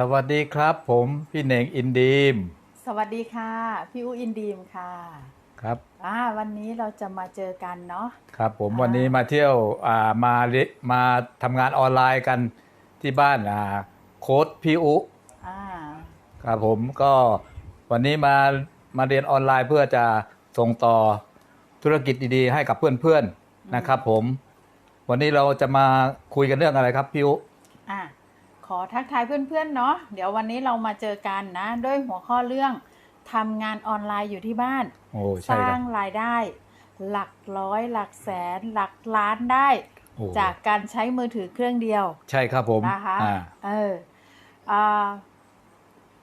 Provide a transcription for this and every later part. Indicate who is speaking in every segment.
Speaker 1: สวัสดีครับ ผมพี่เหน่งอินดีม
Speaker 2: สวัสดีค่ะ พี่อูอินดีมค่ะ
Speaker 1: ครับ
Speaker 2: อ่าวันนี้เราจะมาเจอกันเนาะ
Speaker 1: ครับ ผม
Speaker 2: อ่า
Speaker 1: วันนี้มาเที่ยวอ่ามาเรียมาทำงานออนไลน์กันที่บ้านอ่าโค้ดพี่อุ
Speaker 2: อ่า
Speaker 1: ครับผมก็วันนี้มามาเรียนออนไลน์เพื่อจะส่งต่อธุรกิจดีๆ ให้กับเพื่อนๆนะครับ ผม วันนี้เราจะมาคุยกันเรื่องอะไรครับพี่อุ
Speaker 2: อ่า ขอทักทายเพื่อนๆเนาะเดี๋ยววันนี้เรามาเจอกันนะด้วยหัวข้อเรื่องทำงานออนไลน์อยู่ที่บ้าน
Speaker 1: โอ้
Speaker 2: ส
Speaker 1: ใช่ค
Speaker 2: ร้า
Speaker 1: รั
Speaker 2: ง
Speaker 1: บ
Speaker 2: รายได้ หลักร้อยหลักแสนหลักล้านได้
Speaker 1: โอ้
Speaker 2: จากการใช้มือถือเครื่องเดียว
Speaker 1: ใช่ครับผม
Speaker 2: นะคะ
Speaker 1: อ่า
Speaker 2: เอออ่า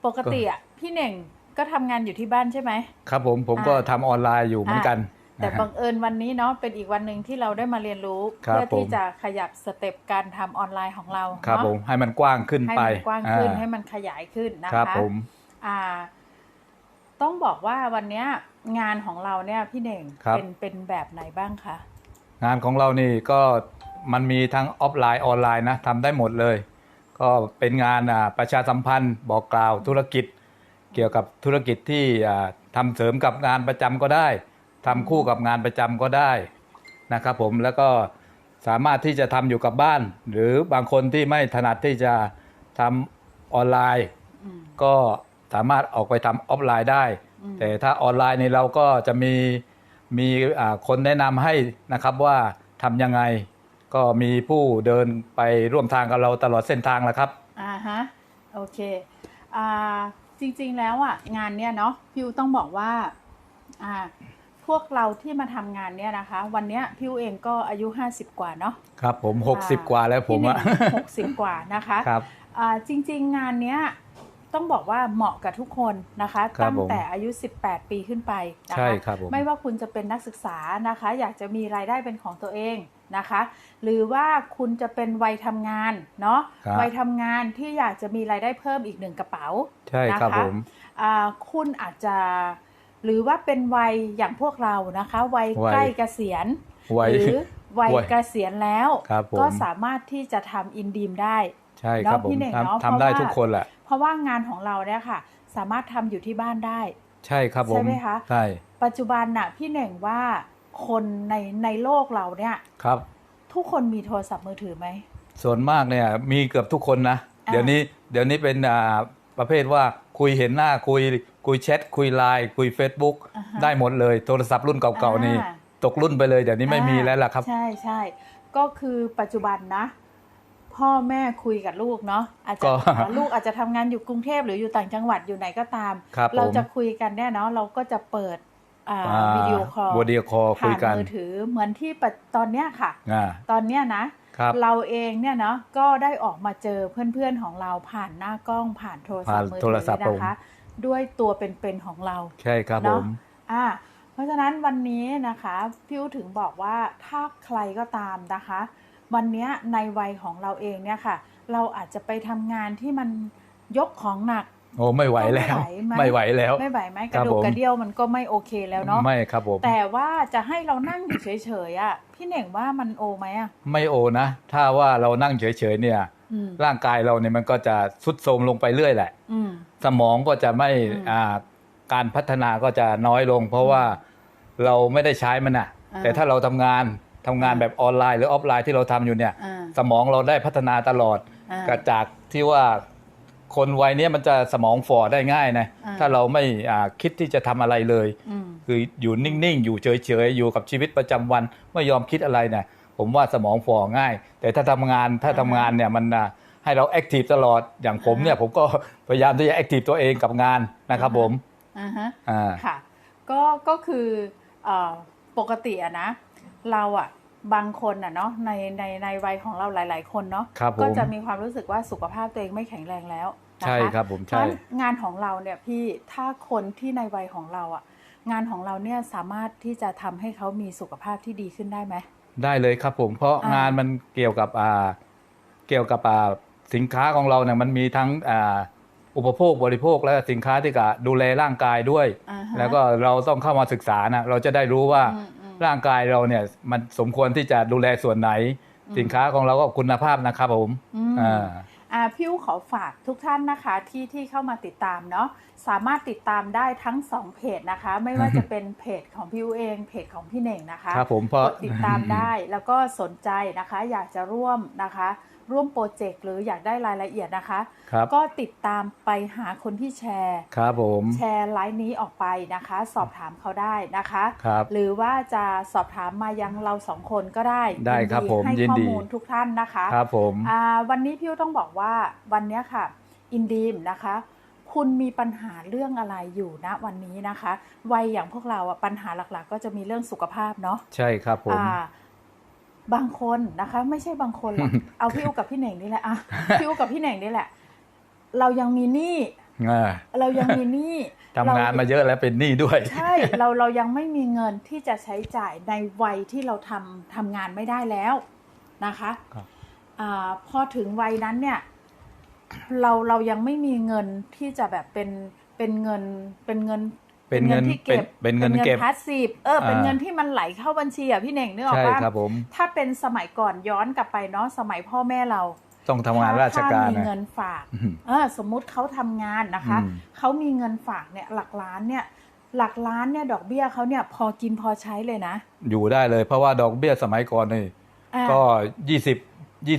Speaker 2: ปกติอะพี่เน่งก็ทำงานอยู่ที่บ้านใช่ไหม
Speaker 1: ครับผมผมก็
Speaker 2: อ่า
Speaker 1: ทำออนไลน์อยู่เหมือนกัน
Speaker 2: แต่
Speaker 1: นะฮะ
Speaker 2: บังเอิญวันนี้เนาะเป็นอีกวันหนึ่งที่เราได้มาเรียนรู้
Speaker 1: ครับ
Speaker 2: เพื่อที่
Speaker 1: ผม
Speaker 2: จะขยับสเต็ปการทำออนไลน์ของเรา
Speaker 1: ครับ
Speaker 2: เนาะ
Speaker 1: ผมให้มันกว้างขึ้น
Speaker 2: ให้
Speaker 1: ไป
Speaker 2: มันกว้างขึ้น
Speaker 1: อ่า
Speaker 2: ให้มันขยายขึ้นนะ
Speaker 1: ครับ
Speaker 2: คะ
Speaker 1: ผม
Speaker 2: อ่า ต้องบอกว่าวันเนี้ยงานของเราเนี่ยพี่เน่ง
Speaker 1: ครับ
Speaker 2: เป็นเป็นแบบไหนบ้างคะ
Speaker 1: งานของเรานี่ก็มันมีทั้งออฟไลน์ออนไลน์นะทำได้หมดเลย ก็เป็นงานอ่าประชาสัมพันธ์บอกกล่าวธุรกิจ เกี่ยวกับธุรกิจที่อ่าทำเสริมกับงานประจำก็ได้ ทำคู่กับงานประจำก็ได้นะครับผมแล้วก็สามารถที่จะทำอยู่กับบ้าน หรือบางคนที่ไม่ถนัดที่จะทำออนไลน์
Speaker 2: อืม
Speaker 1: ก็สามารถออกไปทำออฟไลน์ได้
Speaker 2: อืม
Speaker 1: แต่ถ้าออนไลน์นี่เราก็จะมีมีอ่าคนแนะนำให้นะครับว่าทำยังไง ก็มีผู้เดินไปร่วมทางกับเราตลอดเส้นทางแล้วครับ
Speaker 2: อ่าฮะโอเคอ่าจริงๆแล้วอะงานเนี้ยเนาะพี่อูต้องบอกว่าอ่า พวกเราที่มาทำงานเนี่ยนะคะ วันเนี้ยพี่อูเองก็อายุ 50 กว่าเนาะ
Speaker 1: ครับผม
Speaker 2: อ่า
Speaker 1: 60 กว่าแล้วผมอะ
Speaker 2: หกสิบกว่านะคะ
Speaker 1: ครับ
Speaker 2: อ่าจริงๆงานเนี้ยต้องบอกว่าเหมาะกับทุกคนนะคะ
Speaker 1: ครับ
Speaker 2: ตั้ง
Speaker 1: ผม
Speaker 2: แต่อายุ 18 ปีขึ้นไปนะคะ
Speaker 1: ใช่ครับผม
Speaker 2: ไม่ว่าคุณจะเป็นนักศึกษานะคะ อยากจะมีรายได้เป็นของตัวเองนะคะ หรือว่าคุณจะเป็นวัยทำงานเนาะ
Speaker 1: ครับ
Speaker 2: วัยทำงานที่อยากจะมีรายได้เพิ่มอีกหนึ่งกระเป๋า
Speaker 1: ใช่ครับ
Speaker 2: นะคะ
Speaker 1: ผม
Speaker 2: อ่าคุณอาจจะ หรือว่าเป็นวัยอย่างพวกเรานะคะ วัย
Speaker 1: วัย
Speaker 2: ใกล้เกษียณ
Speaker 1: วัย
Speaker 2: หรือวัย
Speaker 1: วัย
Speaker 2: เกษียณแล้ว
Speaker 1: ครับผม
Speaker 2: ก็สามารถที่จะทำอินดีมได้
Speaker 1: ใช่ครับ
Speaker 2: เนาะ
Speaker 1: ผ
Speaker 2: พี่
Speaker 1: ม
Speaker 2: เน่งเนาะ
Speaker 1: ทำทำได้
Speaker 2: เพราะว่า
Speaker 1: ทุกคนแหละ
Speaker 2: เพราะว่างานของเราเนี่ยค่ะ สามารถทำอยู่ที่บ้านได้
Speaker 1: ใช่ครับผม
Speaker 2: ใช่ไหมคะ
Speaker 1: ใช่
Speaker 2: ปัจจุบันน่ะพี่เน่งว่าคนในในโลกเราเนี่ย
Speaker 1: ครับ
Speaker 2: ทุกคนมีโทรศัพท์มือถือไหม
Speaker 1: ส่วนมากเนี่ยมีเกือบทุกคนนะ
Speaker 2: อ่า
Speaker 1: เดี๋ยวนี้เดี๋ยวนี้เป็นอ่าประเภทว่า คุยเห็นหน้าคุยคุยแชทคุยไลน์คุย Facebook
Speaker 2: อ่าฮะ
Speaker 1: ได้หมดเลย โทรศัพท์รุ่นเก่าๆนี่
Speaker 2: อ่า
Speaker 1: ตกรุ่นไปเลยเดี๋ยวนี้ไม่มีแล้วล่ะครับ
Speaker 2: ใช่ใช่ก็คือปัจจุบันนะ พ่อแม่คุยกับลูกเนาะอาจจะ
Speaker 1: ก็
Speaker 2: ลูกอาจจะทำงานอยู่กรุงเทพหรืออยู่ต่างจังหวัดอยู่ไหนก็ตาม
Speaker 1: ครับ
Speaker 2: เรา
Speaker 1: ผม
Speaker 2: จะคุยกันเนี่ยเนาะเราก็จะเปิดอ่า
Speaker 1: อ่า
Speaker 2: วิดีโอคอล
Speaker 1: วิดีโอคอลคุ
Speaker 2: ผ่ายน
Speaker 1: กัน
Speaker 2: มือถือเหมือนที่ปัจตอนเนี้ยค่ะ
Speaker 1: อ่า
Speaker 2: ตอนเนี้ยนะ
Speaker 1: ครับ
Speaker 2: เราเองเนี่ยเนาะก็ได้ออกมาเจอเพื่อนๆของเราผ่านหน้ากล้องผ่านโทรศัพท์
Speaker 1: ผ่าน
Speaker 2: มือ
Speaker 1: โท
Speaker 2: ถื
Speaker 1: ร
Speaker 2: อ
Speaker 1: ศัพท์
Speaker 2: นะคะ ด้วยตัวเป็นๆของเรา
Speaker 1: ใช่ครับผ
Speaker 2: เนาะ
Speaker 1: ม
Speaker 2: อ่าเพราะฉะนั้นวันนี้นะคะพี่อูถึงบอกว่าถ้าใครก็ตามนะคะ วันเนี้ยในวัยของเราเองเนี่ยค่ะ เราอาจจะไปทำงานที่มันยกของหนัก
Speaker 1: โอ้ไม่ไหวแล้ว
Speaker 2: ไม่
Speaker 1: ไม่
Speaker 2: ไห
Speaker 1: ไห
Speaker 2: ว
Speaker 1: วแล้ว
Speaker 2: ไม่ไหวไหมก
Speaker 1: ครั
Speaker 2: ระ
Speaker 1: บ
Speaker 2: ดูก
Speaker 1: ผม
Speaker 2: กระเดี่ยวมันก็ไม่โอเคแล้วเนาะ
Speaker 1: ไม่ครับผม
Speaker 2: แต่ว่าจะให้เรานั่งอยู่เฉยๆอะพี่เหน่งว่ามันโอไหมอะ
Speaker 1: ไม่โอนะ ถ้าว่าเรานั่งเฉยๆเนี่ย
Speaker 2: อืม
Speaker 1: ร่างกายเราเนี่ยมันก็จะทรุดโทรมลงไปเรื่อยแหละ
Speaker 2: อืม
Speaker 1: สมองก็จะไม่
Speaker 2: อืม
Speaker 1: อ่าการพัฒนาก็จะน้อยลง เพราะว่าเราไม่ได้ใช้มันอะ
Speaker 2: อ่า
Speaker 1: แต่ถ้าเราทำงานทำงาน
Speaker 2: อ่า
Speaker 1: แบบออนไลน์หรือออฟไลน์ที่เราทำอยู่เนี่ย
Speaker 2: อ่า
Speaker 1: สมองเราได้พัฒนาตลอด
Speaker 2: อ่า
Speaker 1: กจากที่ว่า คนวัยเนี้ยมันจะสมองฝ่อได้ง่ายนะ
Speaker 2: อ่า
Speaker 1: ถ้าเราไม่อ่าคิดที่จะทำอะไรเลย
Speaker 2: อืม
Speaker 1: คืออยู่นิ่งๆ อยู่เฉยๆ อยู่กับชีวิตประจำวันไม่ยอมคิดอะไรเนี่ยผมว่าสมองฝ่อง่าย แต่ถ้าทำงานถ้าทำงานเนี่ยมันอะให้เราแอคทีฟตลอดอย่างผมเนี่ยผมก็พยายามที่จะแอคทีฟตัวเองกับงานนะครับผม
Speaker 2: อ่าฮะ
Speaker 1: อ่า
Speaker 2: ค่ะก็ก็คือเอ่อปกติอะนะเราอะบางคนอะเนาะในในในวัยของเราหลาย ๆ คนเนาะ
Speaker 1: ครับผม
Speaker 2: ก็จะมีความรู้สึกว่าสุขภาพตัวเองไม่แข็งแรงแล้ว นะคะ
Speaker 1: ใช่ครับผม
Speaker 2: เพ
Speaker 1: ใช่
Speaker 2: ราะงานของเราเนี่ยพี่ถ้าคนที่ในวัยของเราอะงานของเราเนี่ยสามารถที่จะทำให้เขามีสุขภาพที่ดีขึ้นได้ไหม
Speaker 1: ได้เลยครับผมเพราะ
Speaker 2: อ่าง
Speaker 1: งานมันเกี่ยวกับอ่าเกี่ยวกับอ่าสินค้าของเราเนี่ยมันมีทั้งอ่าอุปโภคบริโภคและสินค้าที่จะดูแลร่างกายด้วย
Speaker 2: อ่าฮะ
Speaker 1: แล้วก็เราต้องเข้ามาศึกษานะเราจะได้รู้ว่า
Speaker 2: อืมอืม
Speaker 1: ร่างกายเราเนี่ยมันสมควรที่จะดูแลส่วนไหน
Speaker 2: อืม
Speaker 1: สินค้าของเราก็คุณภาพนะครับผม
Speaker 2: อืม
Speaker 1: อ่า
Speaker 2: อ่า พี่อู๋ขอฝากทุกท่านนะคะที่ที่เข้ามาติดตามเนาะสามารถติดตามได้ทั้งสองเพจนะคะ ไม่ว่าจะเป็นเพจของพี่อู๋เองเพจของพี่เน่งนะคะ
Speaker 1: ครับผมเพราะ
Speaker 2: กดติดตามได้แล้วก็สนใจนะคะ อยากจะร่วมนะคะ ร่วมโปรเจกต์หรืออยากได้รายละเอียดนะคะ
Speaker 1: ครับ
Speaker 2: ก็ติดตามไปหาคนที่แชร์
Speaker 1: ครับผม
Speaker 2: แชร์ไลฟ์นี้ออกไปนะคะ สอบถามเขาได้นะคะ
Speaker 1: ครับ
Speaker 2: หรือว่าจะสอบถามมายังเราสองคนก็ได้
Speaker 1: ได้ครับผม
Speaker 2: ให้
Speaker 1: ยิน
Speaker 2: ข้อ
Speaker 1: ดี
Speaker 2: มูลทุกท่านนะคะ
Speaker 1: ครับผม
Speaker 2: อ่าวันนี้พี่ต้องบอกว่าวันเนี้ยค่ะ อินดีมนะคะคุณมีปัญหาเรื่องอะไรอยู่ณวันนี้นะคะ วัยอย่างพวกเราอะปัญหาหลักๆ ก็จะมีเรื่องสุขภาพเนาะ
Speaker 1: ใช่ครับผม
Speaker 2: อ่า บางคนนะคะ ไม่ใช่บางคนหรอกเอาพี่อูกับพี่เหน่งนี่แหละอะพี่อูกับพี่เหน่งนี่แหละ เรายังมีหนี้
Speaker 1: อ่า
Speaker 2: เรายังมีหนี้
Speaker 1: ทำงานมาเยอะแล้วเป็นหนี้ด้วย
Speaker 2: ใช่เราเรายังไม่มีเงินที่จะใช้จ่ายในวัยที่เราทำทำงานไม่ได้แล้วนะคะ
Speaker 1: ครับ
Speaker 2: อาพอถึงวัยนั้นเนี่ย เราเรายังไม่มีเงินที่จะแบบเป็นเป็นเงินเป็นเงิน
Speaker 1: เป็นเงิน
Speaker 2: ที่เก็บ
Speaker 1: เป็นเป็นเงินเก็บ
Speaker 2: พาสซีฟเออเป็น
Speaker 1: อ่า
Speaker 2: เงินที่มันไหลเข้าบัญชีอะพี่เน่งนึกออก
Speaker 1: ใช่
Speaker 2: ปะ
Speaker 1: ครับผม
Speaker 2: ถ้าเป็นสมัยก่อนย้อนกลับไปเนาะสมัยพ่อแม่เรา
Speaker 1: ต้องทำงานราชการ
Speaker 2: ถ้มี
Speaker 1: นะ
Speaker 2: เงินฝาก
Speaker 1: อืม
Speaker 2: เออสมมุติเขาทำงานนะคะ
Speaker 1: อืม
Speaker 2: เขามีเงินฝากเนี่ยหลักล้านเนี่ยหลักล้านเนี่ยดอกเบี้ยเขาเนี่ยพอกินพอใช้เลยนะ
Speaker 1: อยู่ได้เลยเพราะว่าดอกเบี้ยสมัยก่อนนี่
Speaker 2: อ่า
Speaker 1: ก็ยี่สิบยี่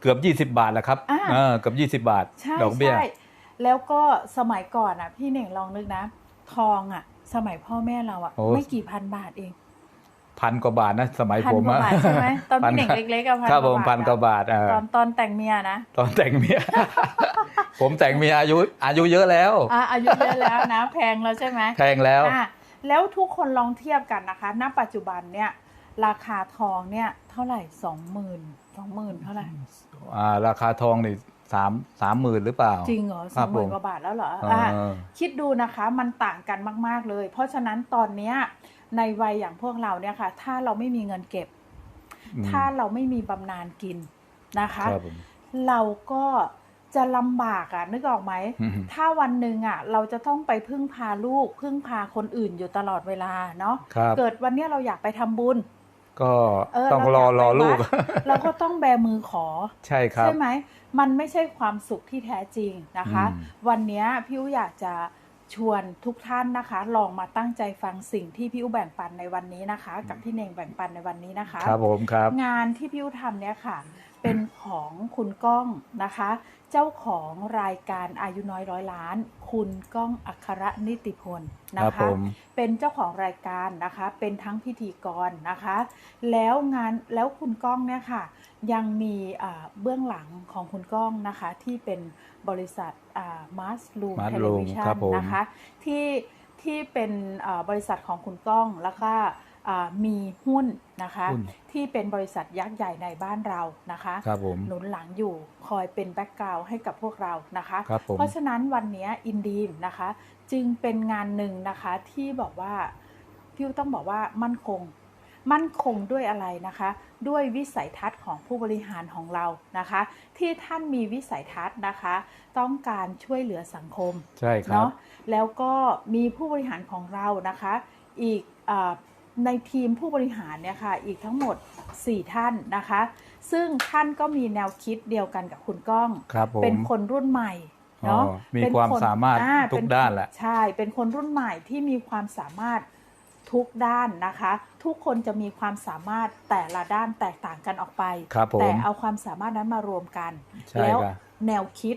Speaker 1: เกือบยี่สิบบาทแหละครับ
Speaker 2: อ่า
Speaker 1: เออเกือบยี่สิบบาท
Speaker 2: ใช่
Speaker 1: ดอกเบี้ย
Speaker 2: ใช่แล้วก็สมัยก่อนอะพี่เน่งลองนึกนะ ทองอะ สมัยพ่อแม่เราอะ
Speaker 1: โอ้
Speaker 2: ไม่กี่พันบาทเอง
Speaker 1: พันกว่าบาทนะสมัย
Speaker 2: พั
Speaker 1: ผม
Speaker 2: กว่า
Speaker 1: อะ
Speaker 2: บาทใช่ไหมตอน
Speaker 1: พั
Speaker 2: พี่เน่งเล็กๆอะพัน
Speaker 1: ครับ
Speaker 2: ก
Speaker 1: ผ
Speaker 2: ว่ามบาท
Speaker 1: พันกว่า
Speaker 2: อะ
Speaker 1: บาทเออ
Speaker 2: ตอนตอนแต่งเมียนะ
Speaker 1: ตอนแต่งเมีย ผมแต่งเมียอายุอายุเยอะแล้ว
Speaker 2: อะอายุเยอะแล้วนะ แพงแล้วใช่ไหม
Speaker 1: แพงแล้ว
Speaker 2: อะแล้วทุกคนลองเทียบกันนะคะณปัจจุบันเนี่ย ราคาทองเนี่ยเท่าไหร่สองหมื่นสองหมื่นเท่าไหร่
Speaker 1: อ่าราคาทองนี่ สามสามหมื่นหรือเปล่า
Speaker 2: จริงเหรอ
Speaker 1: ค
Speaker 2: ส
Speaker 1: รั
Speaker 2: อบงหมื่น
Speaker 1: ผม
Speaker 2: กว่าบาทแล้วเหรอ
Speaker 1: เอ
Speaker 2: อะ
Speaker 1: อ
Speaker 2: คิดดูนะคะมันต่างกันมาก ๆเลย เพราะฉะนั้นตอนเนี้ยในวัยอย่างพวกเราเนี่ยค่ะ ถ้าเราไม่มีเงินเก็บ
Speaker 1: อืม
Speaker 2: ถ้าเราไม่มีบำนาญกินนะคะ
Speaker 1: ครับผม
Speaker 2: เราก็จะลำบากอะนึกออกไหม
Speaker 1: อืม
Speaker 2: ถ้าวันหนึ่งอะเราจะต้องไปพึ่งพาลูก พึ่งพาคนอื่นอยู่ตลอดเวลาเนาะ
Speaker 1: ครับ
Speaker 2: เกิดวันเนี้ยเราอยากไปทำบุญ
Speaker 1: ก็
Speaker 2: เออ
Speaker 1: ต้อง
Speaker 2: เรา
Speaker 1: รอ
Speaker 2: อยากไป
Speaker 1: รอลูก
Speaker 2: วัดเราก็ต้องแบมือขอ
Speaker 1: ใช่ครับ
Speaker 2: ใช่ไหมมันไม่ใช่ความสุขที่แท้จริงนะคะ
Speaker 1: อืม
Speaker 2: วันเนี้ยพี่อู๋อยากจะชวนทุกท่านนะคะ ลองมาตั้งใจฟังสิ่งที่พี่อู๋แบ่งปันในวันนี้นะคะ กับพี่เน่งแบ่งปันในวันนี้นะคะ
Speaker 1: ครับผมครับ
Speaker 2: งานที่พี่อู๋ทำเนี่ยค่ะ เป็นของคุณก้องนะคะ เจ้าของรายการอายุน้อยร้อยล้าน คุณก้องอัครนิติพล
Speaker 1: ครั
Speaker 2: นะ
Speaker 1: บ
Speaker 2: คะ
Speaker 1: ผม
Speaker 2: เป็นเจ้าของรายการนะคะ เป็นทั้งพิธีกรนะคะ แล้วงานแล้วคุณก้องเนี่ยค่ะ ยังมีอ่าเบื้องหลังของคุณก้องนะคะ ที่เป็นบริษัทมาสลูม
Speaker 1: Mars
Speaker 2: เทเลวิชั
Speaker 1: ครั
Speaker 2: น
Speaker 1: บผม
Speaker 2: นะคะ ที่ที่เป็นอ่าบริษัทของคุณก้องแล้วก็อ่า มีหุ้นนะคะ
Speaker 1: หุ้น
Speaker 2: ที่เป็นบริษัทยักษ์ใหญ่ในบ้านเรานะคะ
Speaker 1: ครับผม
Speaker 2: หนุนหลังอยู่คอยเป็นแบ็กกราวให้กับพวกเรานะคะ
Speaker 1: ครับผม
Speaker 2: เพราะฉะนั้นวันนี้อินดีมนะคะ จึงเป็นงานหนึ่งนะคะที่บอกว่าพี่ต้องบอกว่ามั่นคง มั่นคงด้วยอะไรนะคะ ด้วยวิสัยทัศน์ของผู้บริหารของเรานะคะ ที่ท่านมีวิสัยทัศน์นะคะ ต้องการช่วยเหลือสังคม
Speaker 1: ใช่ครับ
Speaker 2: เนาะแล้วก็มีผู้บริหารของเรานะคะ อีกอา ในทีมผู้บริหารเนี่ยค่ะอีกทั้งหมด 4 ท่านนะคะ ซึ่งท่านก็มีแนวคิดเดียวกันกับคุณก้อง
Speaker 1: ครับผม
Speaker 2: เป็นคนรุ่นใหม่
Speaker 1: อ๋อ
Speaker 2: เนาะ
Speaker 1: มี
Speaker 2: เป็น
Speaker 1: ความ
Speaker 2: คน
Speaker 1: สามารถ
Speaker 2: อ่
Speaker 1: ทุก
Speaker 2: เป็น
Speaker 1: ด้านแหละ
Speaker 2: ใช่ เป็นคนรุ่นใหม่ที่มีความสามารถทุกด้านนะคะ ทุกคนจะมีความสามารถแต่ละด้านแตกต่างกันออกไป
Speaker 1: ครับผม
Speaker 2: แต่เอาความสามารถนั้นมารวมกัน
Speaker 1: ใช่
Speaker 2: แล้ว
Speaker 1: ครับ
Speaker 2: แนวคิด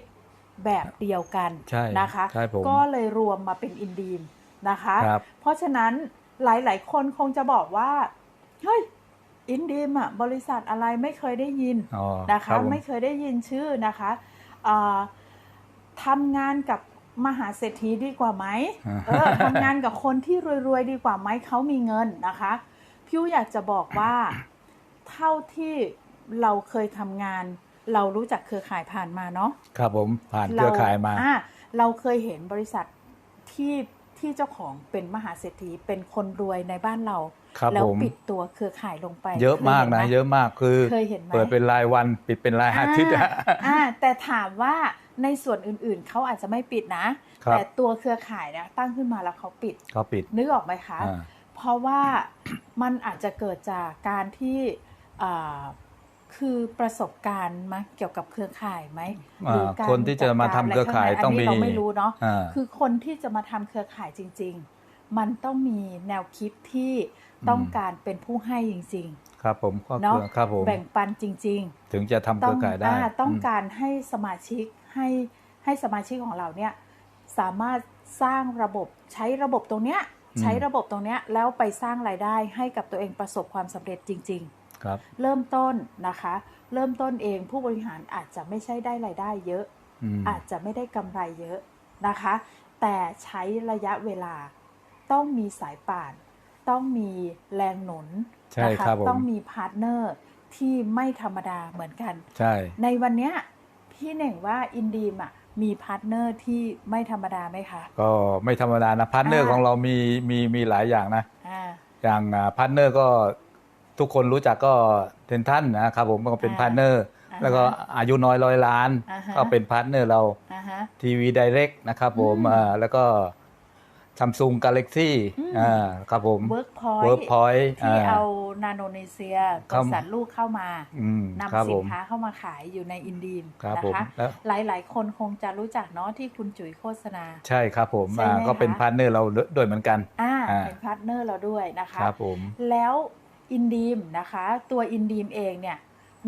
Speaker 2: แบบเดียวกัน
Speaker 1: ใช่
Speaker 2: นะคะ
Speaker 1: ใช่ผม
Speaker 2: ก็เลยรวมมาเป็นอินดีมนะคะ
Speaker 1: ครับ
Speaker 2: เพราะฉะนั้น หลายๆ คนคงจะบอกว่า เฮ้ยอินดีมอะบริษัทอะไรไม่เคยได้ยิน
Speaker 1: อ๋อ
Speaker 2: นะคะ
Speaker 1: รับผ
Speaker 2: ไม่เคยได้ยินชื่อนะคะเอ่อทำงานกับมหาเศรษฐีดีกว่าไหม
Speaker 1: อ่า
Speaker 2: เออทำงานกับคนที่รวยๆดีกว่าไหมเขามีเงินนะคะพี่อยากจะบอกว่าเท่าที่เราเคยทำงาน เรารู้จักเครือข่ายผ่านมาเนาะ
Speaker 1: ครับผมผ่านเครือข่ายมา
Speaker 2: อ่เราเคยเห็นบริษัทที่ ที่เจ้าของเป็นมหาเศรษฐีเป็นคนรวยในบ้านเรา
Speaker 1: ครับ
Speaker 2: แล้ว
Speaker 1: ผม
Speaker 2: ปิดตัวเครือข่ายลงไป
Speaker 1: เยอะมากนะ
Speaker 2: คห็ไห
Speaker 1: เยอะมากคือ
Speaker 2: เคยเห็นไหม
Speaker 1: เปิดเป็นรายวันปิดเป็นรายอาทิตย์อะ
Speaker 2: อ่าแต่ถามว่าในส่วนอื่นๆ เขาอาจจะไม่ปิดนะ
Speaker 1: ครับ
Speaker 2: แต่ตัวเครือข่ายเนี่ยตั้งขึ้นมาแล้วเขาปิด
Speaker 1: เขาปิด
Speaker 2: นึกออกไหมคะ
Speaker 1: อ่า
Speaker 2: เพราะว่ามันอาจจะเกิดจากการที่อ่า คือประสบการณ์มาเกี่ยวกับเครือข่ายไหม
Speaker 1: อ่า
Speaker 2: หรือการ
Speaker 1: คนที่จะมาทำเครือข่าย
Speaker 2: จัดกร
Speaker 1: ต้องมีะ
Speaker 2: ไรข้างในอันนี้เราไม่รู้เนาะ
Speaker 1: อ่า
Speaker 2: คือคนที่จะมาทำเครือข่ายจริง ๆ มันต้องมีแนวคิดที่ต้องการเป็นผู้ให้จริง
Speaker 1: ครับผมครอบ
Speaker 2: ๆ
Speaker 1: ค
Speaker 2: เนาะ
Speaker 1: รัวครับผม
Speaker 2: แบ่งปันจริง ๆ
Speaker 1: ถึงจะทำเค
Speaker 2: ต้
Speaker 1: รือองข่ายได้
Speaker 2: อ่าต้อง
Speaker 1: ม
Speaker 2: การให้สมาชิกให้ให้สมาชิกของเราเนี่ยสามารถสร้างระบบใช้ระบบตรงเนี้ย
Speaker 1: อืม
Speaker 2: ใช้ระบบตรงเนี้ยแล้วไปสร้างรายได้ให้กับตัวเองประสบความสำเร็จจริง
Speaker 1: ครับ
Speaker 2: ๆเริ่มต้นนะคะ เริ่มต้นเองผู้บริหารอาจจะไม่ใช่ได้รายได้เยอะ
Speaker 1: อืม
Speaker 2: อาจจะไม่ได้กำไรเยอะนะคะ แต่ใช้ระยะเวลาต้องมีสายป่าน ต้องมีแรงหนุน
Speaker 1: ใช่
Speaker 2: นะคะ
Speaker 1: ครับผม
Speaker 2: ต้องมีพาร์ทเนอร์ที่ไม่ธรรมดาเหมือนกัน
Speaker 1: ใช่
Speaker 2: ในวันเนี้ยพี่เน่งว่าอินดีมอะมีพาร์ทเนอร์ที่ไม่ธรรมดาไหมคะ
Speaker 1: ก็ไม่ธรรมดานะพาร์ทเนอร์
Speaker 2: อ่า
Speaker 1: ของเรามีมีมีหลายอย่างนะ
Speaker 2: อ่า
Speaker 1: อย่างพาร์ทเนอร์ก็ ทุกคนรู้จักก็เทนท่านนะครับผมก็เป็น
Speaker 2: อ่า
Speaker 1: พาร์ทเนอร์
Speaker 2: อ่าฮะ
Speaker 1: แล้วก็อายุน้อยร้อยล้าน
Speaker 2: อ่าฮะ
Speaker 1: ก็เป็นพาร์ทเนอร์เรา
Speaker 2: อ่าฮะ
Speaker 1: ทีวีไดเรกนะครับผม
Speaker 2: อืม
Speaker 1: อ่าแล้วก็ซัมซุงกาเล็กซี่
Speaker 2: อืม
Speaker 1: อ่าครับผม
Speaker 2: เวิร์กพอย
Speaker 1: เวิร์กพอยต์
Speaker 2: ที่เอานาโนเนเซียบ
Speaker 1: เข้า
Speaker 2: ริษัทลูกเข้ามา
Speaker 1: อืม
Speaker 2: นำ
Speaker 1: ครับ
Speaker 2: สิ
Speaker 1: ผ
Speaker 2: น
Speaker 1: ม
Speaker 2: ค้าเข้ามาขายอยู่ในอินดีม
Speaker 1: ครับ
Speaker 2: นะ
Speaker 1: ผม
Speaker 2: คะ
Speaker 1: แล้ว
Speaker 2: หลาย ๆ คนคงจะรู้จักเนาะที่คุณจุ๋ยโฆษณา
Speaker 1: ใช่ครับผม
Speaker 2: ใช่ไหม
Speaker 1: อ่าก็เป็น
Speaker 2: คะ
Speaker 1: พาร์ทเนอร์เราด้วยเหมือนกัน
Speaker 2: อ่า
Speaker 1: อ่า
Speaker 2: เป็นพาร์ทเนอร์เราด้วยนะคะ
Speaker 1: ครับผม
Speaker 2: แล้ว อินดีมนะคะ ตัวอินดีมเองเนี่ย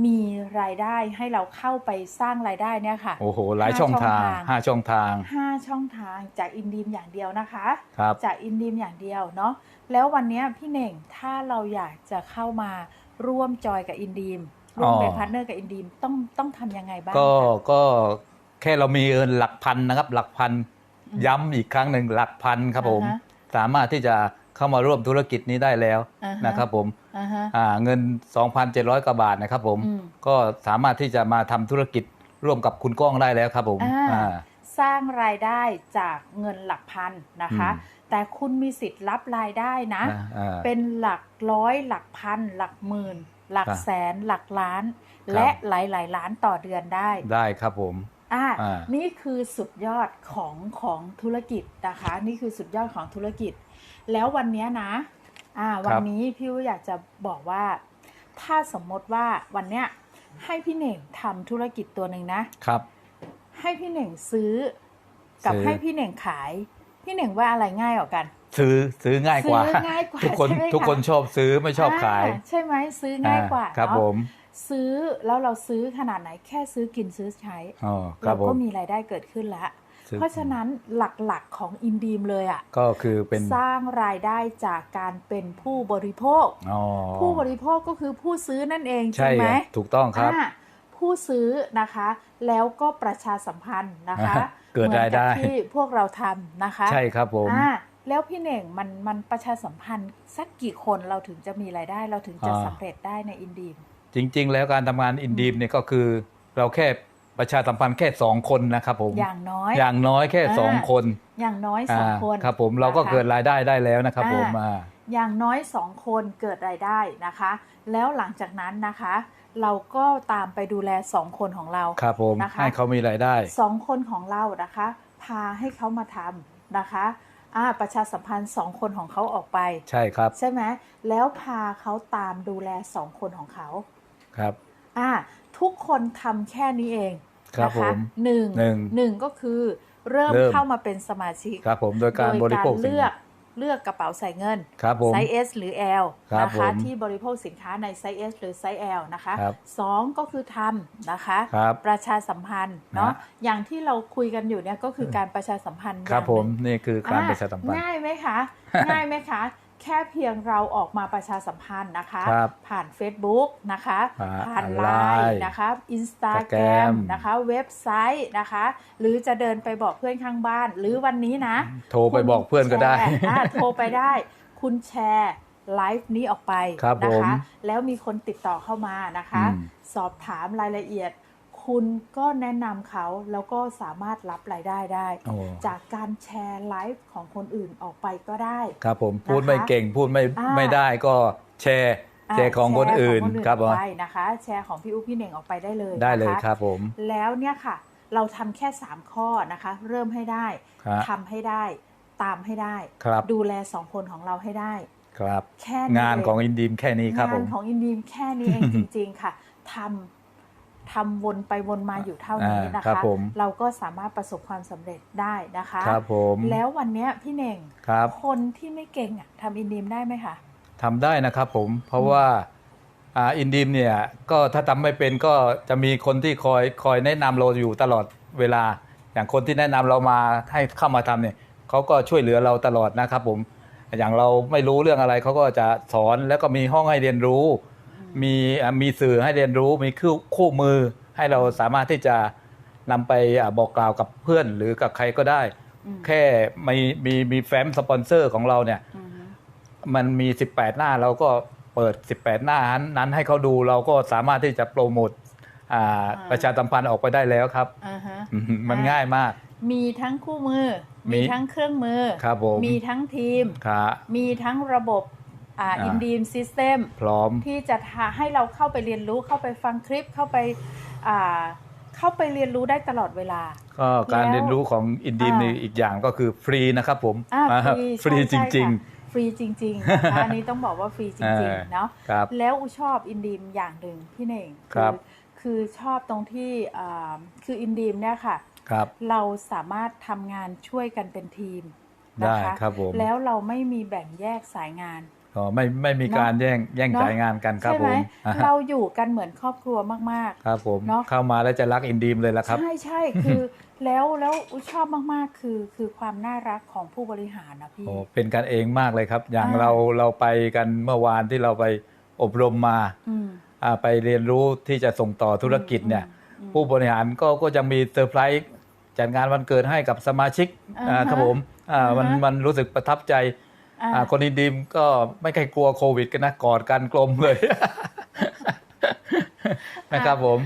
Speaker 2: มีรายได้ให้เราเข้าไปสร้างรายได้เนี่ยค่ะ
Speaker 1: โอ้โห หลาย
Speaker 2: ห้า
Speaker 1: ช่องทาง
Speaker 2: ช่องทาง
Speaker 1: ห้าช่องทาง
Speaker 2: ห้าช่องทางจากอินดีมอย่างเดียวนะคะ
Speaker 1: ครับ
Speaker 2: จากอินดีมอย่างเดียวเนาะแล้ววันเนี้ยพี่เน่งถ้าเราอยากจะเข้ามาร่วมจอยกับอินดีมร่วมเป็น
Speaker 1: อ๋อ
Speaker 2: พาร์ทเนอร์กับอินดีมต้องต้องทำยังไงบ้าง
Speaker 1: ก็
Speaker 2: คะ
Speaker 1: ก็แค่เรามีเงินหลักพันนะครับ หลักพัน
Speaker 2: อืม
Speaker 1: ย้ำอีกครั้งหนึ่งหลักพันครับผม
Speaker 2: อ่าฮะ
Speaker 1: สามารถที่จะ เข้ามาร่วมธุรกิจนี้ได้แล้ว
Speaker 2: อ่าฮะ
Speaker 1: นะครับผม
Speaker 2: อ่าฮะ
Speaker 1: อ่าเงิน 2,700กว่าบาทนะครับผม
Speaker 2: อืม
Speaker 1: ก็สามารถที่จะมาทำธุรกิจร่วมกับคุณก้องได้แล้วครับผม
Speaker 2: อ่า
Speaker 1: อ่า
Speaker 2: สร้างรายได้จากเงินหลักพันนะคะ
Speaker 1: อืม
Speaker 2: แต่คุณมีสิทธิ์รับรายได้นะ
Speaker 1: นะอ่า
Speaker 2: เป็นหลักร้อยหลักพัน หลักหมื่น หลัก
Speaker 1: ครับ
Speaker 2: แสนหลักล้าน
Speaker 1: ครับ
Speaker 2: และหลายๆล้านต่อเดือนได้
Speaker 1: ได้ครับผม
Speaker 2: อ่า
Speaker 1: อ่า
Speaker 2: นี่คือสุดยอดของของธุรกิจนะคะ นี่คือสุดยอดของธุรกิจ แล้ววันเนี้ยนะอ่าวันนี้พี่อยากจะบอกว่า ถ้าสมมติว่าวันเนี้ยให้พี่เหน่งทำธุรกิจตัวหนึ่งนะ
Speaker 1: ครับ
Speaker 2: ให้พี่เหน่งซื้อ กับ
Speaker 1: ซื้อ
Speaker 2: ให้พี่เหน่งขาย พี่เหน่งว่าอะไรง่ายกว่ากัน
Speaker 1: ซื้อซื้อง่ายกว่า
Speaker 2: ซื้อง่ายกว่า
Speaker 1: ทุกคน
Speaker 2: ใช่ไหมคะ
Speaker 1: ทุกคนชอบซื้อไม่ชอบขาย
Speaker 2: อ่ใช่ไหมซื้อง่ายกว่า
Speaker 1: อ่ครับ
Speaker 2: เนาะ
Speaker 1: ผม
Speaker 2: ซื้อแล้วเราซื้อขนาดไหนแค่ซื้อกินซื้อใช้
Speaker 1: อ๋อครั
Speaker 2: เรา
Speaker 1: บผ
Speaker 2: ก็
Speaker 1: ม
Speaker 2: มีรายได้เกิดขึ้นแล้ว
Speaker 1: ซื้อ
Speaker 2: เพราะฉะนั้นหลักๆของอินดีมเลยอะ่ะ
Speaker 1: ก็คือเป็น
Speaker 2: สร้างรายได้จากการเป็นผู้บริโภค
Speaker 1: อ๋อ
Speaker 2: ผู้บริโภคก็คือผู้ซื้อนั่นเอง
Speaker 1: ใช่
Speaker 2: ใช่ไหม
Speaker 1: ถูกต้องครับ
Speaker 2: อ่าผู้ซื้อนะคะ แล้วก็ประชาสัมพันธ์นะคะ
Speaker 1: อ่าเกิดรายได้
Speaker 2: เหมือนกับที่พวกเราทำนะคะ
Speaker 1: ใช่ครับผม
Speaker 2: อ่าแล้วพี่เน่งมันมันประชาสัมพันธ์สักกี่คนเราถึงจะมีรายได้เราถึงจะ
Speaker 1: อ่า
Speaker 2: สำเร็จได้ในอินดีม
Speaker 1: จริง ๆ แล้วการทำงานอินดีมเนี่ยก็คือเราแค่ ประชาสัมพันธ์แค่สองคนนะครับผม
Speaker 2: อย่างน้อย
Speaker 1: อย่างน้อยแค่
Speaker 2: อ่า
Speaker 1: สองคน
Speaker 2: อย่างน้อยสองคนา
Speaker 1: ครับผมเราก็
Speaker 2: นะคะ
Speaker 1: เกิดรายได้ได้แล้วนะครับผม
Speaker 2: อ่า
Speaker 1: อ่า
Speaker 2: อย่างน้อยสองคนเกิดรายได้นะคะ แล้วหลังจากนั้นนะคะ เราก็ตามไปดูแลสองคนของเรา
Speaker 1: ครับผม
Speaker 2: นะคะ
Speaker 1: ให้เขามีรายได้
Speaker 2: สองคนของเรานะคะ พาให้เขามาทำนะคะอ่าประชาสัมพันธ์สองคนของเขาออกไป
Speaker 1: ใช่ครับ
Speaker 2: ใช่ไหมแล้วพาเขาตามดูแลสองคนของเขา
Speaker 1: ครับ
Speaker 2: อ่าทุกคนทำแค่นี้เอง
Speaker 1: ครับ
Speaker 2: นะ
Speaker 1: ผ
Speaker 2: คะ
Speaker 1: ม
Speaker 2: หนึ่ง
Speaker 1: หนึ่ง
Speaker 2: หนึ่งก็คือเริ่ม
Speaker 1: เริ่ม
Speaker 2: เข้ามาเป็นสมาชิก
Speaker 1: ครับผมโดยการบริโภคสิ่ง
Speaker 2: เลือกเลือกกระเป๋าใส่เงิน
Speaker 1: ครับผม
Speaker 2: ไซส์ S หรือ L
Speaker 1: ครับ
Speaker 2: นะคะ
Speaker 1: ผม
Speaker 2: ที่บริโภคสินค้าในไซส์ S หรือไซส์ L นะคะ
Speaker 1: ครับ
Speaker 2: สองก็คือทำนะคะ
Speaker 1: ครับ
Speaker 2: ประชาสัมพันธ์เนาะ
Speaker 1: นะ
Speaker 2: อย่างที่เราคุยกันอยู่เนี่ยก็คือการประชาสัมพันธ์
Speaker 1: ครับ
Speaker 2: อย่าง
Speaker 1: ผ
Speaker 2: ห
Speaker 1: ม
Speaker 2: นึ่ง
Speaker 1: นี่คือการประชาสัมพันธ์
Speaker 2: ง่ายไหมคะง่ายไหมคะ แค่เพียงเราออกมาประชาสัมพันธ์นะคะ
Speaker 1: ครับ
Speaker 2: ผ่าน Facebook นะคะ
Speaker 1: ผ่าน
Speaker 2: ผ่านไล
Speaker 1: Line
Speaker 2: น์นะคะ Instagram
Speaker 1: Instagram
Speaker 2: นะคะ เว็บไซต์นะคะ หรือจะเดินไปบอกเพื่อนข้างบ้าน หรือวันนี้นะ
Speaker 1: โทรไปบอกเพื่อนก็ได้
Speaker 2: คุณแชร์อ่าโทรไปได้ คุณแชร์ไลฟ์นี้ออกไป
Speaker 1: ครับ
Speaker 2: นะ
Speaker 1: ผม
Speaker 2: คะ แล้วมีคนติดต่อเข้ามานะคะ
Speaker 1: อืม
Speaker 2: สอบถามรายละเอียด คุณก็แนะนำเขาแล้วก็สามารถรับรายได้ได้
Speaker 1: โอ้
Speaker 2: จากการแชร์ไลฟ์ของคนอื่นออกไปก็ได้
Speaker 1: ครับผมพูด
Speaker 2: นะคะ
Speaker 1: ไม่เก่งพูดไม่
Speaker 2: อ่า
Speaker 1: ไม่ได้ก็แชร์าแชร์ของคนอื่น
Speaker 2: แชร์
Speaker 1: ครับ
Speaker 2: ข
Speaker 1: ผ
Speaker 2: อง
Speaker 1: ม
Speaker 2: คนอื่นออกไปนะคะ แชร์ของพี่อุ๊บพี่เหน่งออกไปได้เลย
Speaker 1: ได้เลย
Speaker 2: นะะ
Speaker 1: ครับผม
Speaker 2: แล้วเนี่ยค่ะ เราทำแค่ 3 ข้อนะคะ เริ่มให้ได้
Speaker 1: ครับ
Speaker 2: ทำให้ได้ตามให้ได้
Speaker 1: ครับ
Speaker 2: ดูแลสองคนของเราให้ได้
Speaker 1: ครับ
Speaker 2: แค่นี้
Speaker 1: งาน
Speaker 2: เข
Speaker 1: องอินดีมแค่นี้ครับผ
Speaker 2: งาน
Speaker 1: ม
Speaker 2: ของอินดีมแค่นี้เองจริง ๆ ค่ะทำ ทำวนไปวนมาอยู่เท่านี้นะ
Speaker 1: อ่าครั
Speaker 2: คะ
Speaker 1: บผม
Speaker 2: เราก็สามารถประสบความสำเร็จได้นะคะ
Speaker 1: ครับผม
Speaker 2: แล้ววันเนี้ยพี่เน่ง
Speaker 1: ครับ
Speaker 2: คนที่ไม่เก่งอะทำอินดีมได้ไหมคะ
Speaker 1: ทำได้นะครับผมเพราะว่าอ่าอินดีมเนี่ยก็ถ้าทำไม่เป็นก็จะมีคนที่คอยคอยแนะนำเราอยู่ตลอดเวลา อย่างคนที่แนะนำเรามาให้เข้ามาทำเนี่ยเขาก็ช่วยเหลือเราตลอดนะครับผมอย่างเราไม่รู้เรื่องอะไรเขาก็จะสอนแล้วก็มีห้องให้เรียนรู้ มีอ่ามีสื่อให้เรียนรู้มีคู่คู่มือให้เราสามารถที่จะนำไปอ่าบอกกล่าวกับเพื่อนหรือกับใครก็ได้
Speaker 2: อืม
Speaker 1: แค่มีมีมีแฟ้มสปอนเซอร์ของเราเนี่ย
Speaker 2: อืม
Speaker 1: มันมี 18 หน้าเราก็เปิด 18 หน้านั้นนั้นให้เขาดูเราก็สามารถที่จะโปรโมทอ่าประชาสัมพันธ์ออกไปได้แล้วครับ
Speaker 2: อ่าฮะ
Speaker 1: อืมมัน
Speaker 2: อ่า
Speaker 1: ง่ายมาก
Speaker 2: มีทั้งคู่มือ
Speaker 1: มี
Speaker 2: มีทั้งเครื่องมือ
Speaker 1: ครับผม
Speaker 2: มีทั้งทีม
Speaker 1: ครับ
Speaker 2: มีทั้งระบบ อ่า
Speaker 1: อ่า
Speaker 2: อินดีมซิสเต็ม
Speaker 1: พร้อม
Speaker 2: ที่จะทาให้เราเข้าไปเรียนรู้เข้าไปฟังคลิปเข้าไปอ่าเข้าไปเรียนรู้ได้ตลอดเวลา
Speaker 1: ก็การ
Speaker 2: แล้ว
Speaker 1: เรียนรู้ของอินดีม
Speaker 2: อ่า
Speaker 1: นี่อีกอย่างก็คือฟรีนะครับผม
Speaker 2: อ่า
Speaker 1: อ่า
Speaker 2: ฟรี
Speaker 1: ฟรีจ
Speaker 2: ใช่
Speaker 1: ริง
Speaker 2: ค่ะฟรีจริงๆนะคะอันนี้ต้องบอกว่าฟรีจริง
Speaker 1: เออ
Speaker 2: ๆเนาะ
Speaker 1: ๆครับ
Speaker 2: แล้วอูชอบอินดีมอย่างหนึ่งพี่เน่ง
Speaker 1: ครับ
Speaker 2: คือชอบตรงที่อ่าคืออินดีมเนี่ยค่ะ
Speaker 1: ครับ
Speaker 2: เราสามารถทำงานช่วยกันเป็นทีม
Speaker 1: ได้
Speaker 2: นะคะ
Speaker 1: ครับผม
Speaker 2: แล้วเราไม่มีแบ่งแยกสายงาน
Speaker 1: ก็ไม่ไม่มีการแย่งแย่ง
Speaker 2: เนอะ
Speaker 1: สายงานกันครับ
Speaker 2: ใช่
Speaker 1: ผ
Speaker 2: ไหม
Speaker 1: มอ่าฮะ
Speaker 2: เราอยู่กันเหมือนครอบครัวมาก
Speaker 1: ครับผม
Speaker 2: เนอะ
Speaker 1: เข้ามาแล้วจะรักอินดีมเลยละ
Speaker 2: ๆ
Speaker 1: ครับ
Speaker 2: ใช่ใช่คือแล้วแล้วอูชอบมากๆ คือคือความน่ารักของผู้บริหารนะพี่
Speaker 1: โอ้เป็นกันเองมากเลยครับ อย่าง
Speaker 2: อ่า
Speaker 1: เราเราไปกันเมื่อวานที่เราไปอบรมมา
Speaker 2: อืม
Speaker 1: อ่าไปเรียนรู้ที่จะส่งต่อธุรกิจเนี่ย
Speaker 2: อืม
Speaker 1: ผู้บริหารก็ก็จะมีเซอร์ไพรส์จัดงานวันเกิดให้กับสมาชิก
Speaker 2: อ่าฮะ
Speaker 1: อ่าครับผมอ่ามัน
Speaker 2: อ่าฮะ
Speaker 1: มันรู้สึกประทับใจ
Speaker 2: อ่า
Speaker 1: อ่า คนอินดีมก็ไม่เคยกลัวโควิดกันนะกอดกันกลมเลย นะครับผม